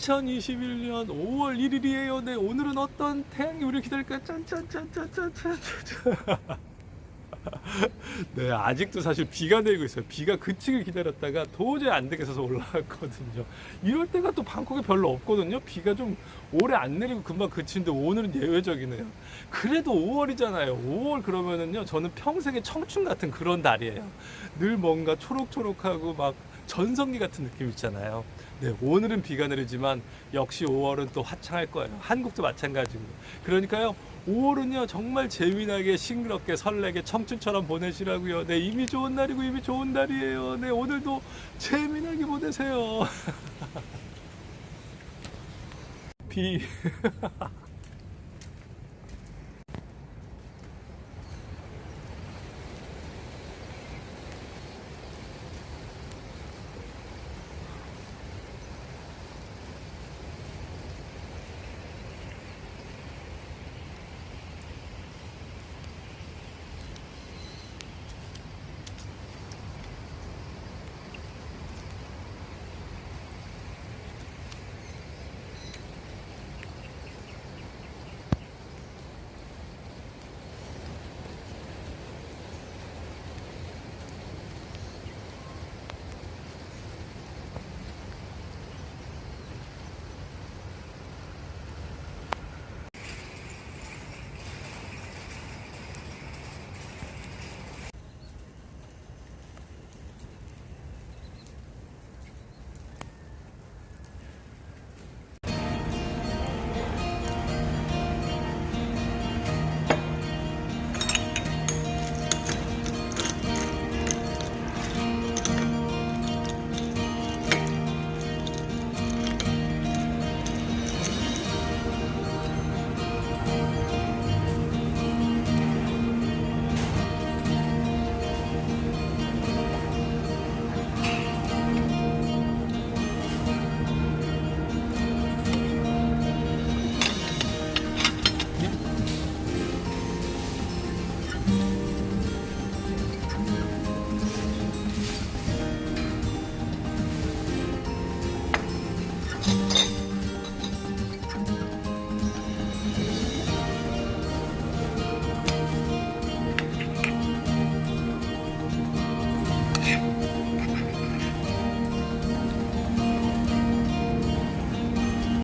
2021년 5월 1일이에요. 네, 오늘은 어떤 태양이 우리를 기다릴까? 짠짠짠짠짠짠짠. 네, 아직도 사실 비가 내리고 있어요. 비가 그치길 기다렸다가 도저히 안 되겠어서 올라왔거든요. 이럴 때가 또 방콕에 별로 없거든요. 비가 좀 오래 안 내리고 금방 그치는데 오늘은 예외적이네요. 그래도 5월이잖아요. 5월 그러면은요, 저는 평생의 청춘 같은 그런 달이에요. 늘 뭔가 초록초록하고 막 전성기 같은 느낌 있잖아요. 네, 오늘은 비가 내리지만 역시 5월은 또 화창할 거예요. 한국도 마찬가지고. 그러니까요, 5월은요, 정말 재미나게, 싱그럽게, 설레게, 청춘처럼 보내시라고요. 네, 이미 좋은 날이고, 이미 좋은 날이에요. 네, 오늘도 재미나게 보내세요. 비.